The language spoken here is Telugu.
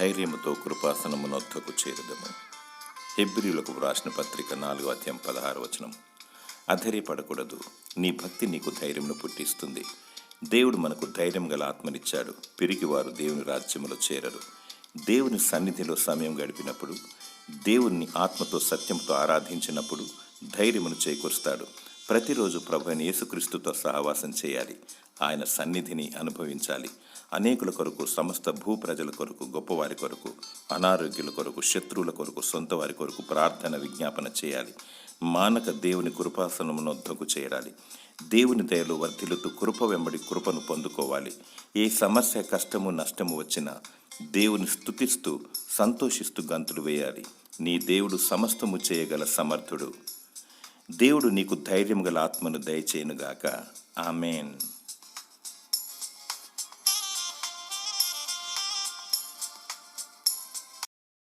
ధైర్యముతో కృపాసనమునొద్దకు చేరదము. హెబ్రిలకు వ్రాసిన పత్రిక నాలుగో అధ్యాయం పదహారు వచనం అధైర్యపడకూడదు. నీ భక్తి నీకు ధైర్యమును పుట్టిస్తుంది. దేవుడు మనకు ధైర్యం గల ఆత్మనిచ్చాడు. పిరిగివారు దేవుని రాజ్యములో చేరరు. దేవుని సన్నిధిలో సమయం గడిపినప్పుడు దేవుణ్ణి ఆత్మతో సత్యంతో ఆరాధించినప్పుడు ధైర్యమును చేకూరుస్తాడు. ప్రతిరోజు ప్రభుని యేసుక్రీస్తుతో సహవాసం చేయాలి. ఆయన సన్నిధిని అనుభవించాలి. అనేకుల కొరకు సమస్త భూ ప్రజల కొరకు గొప్పవారి కొరకు అనారోగ్యుల కొరకు శత్రువుల కొరకు సొంత వారి కొరకు ప్రార్థన విజ్ఞాపన చేయాలి. మానక దేవుని కృపాసనమును దగ్గు చేయాలి దేవుని దయలో వర్ధిల్లుతూ కృప వెంబడి కృపను పొందుకోవాలి. ఏ సమస్య కష్టము నష్టము వచ్చినా దేవుని స్థుతిస్తూ సంతోషిస్తూ గంతులు వేయాలి. నీ దేవుడు సమస్తము చేయగల సమర్థుడు. దేవుడు నీకు ధైర్యం గల ఆత్మను దయచేయనుగాక. ఆమెన్.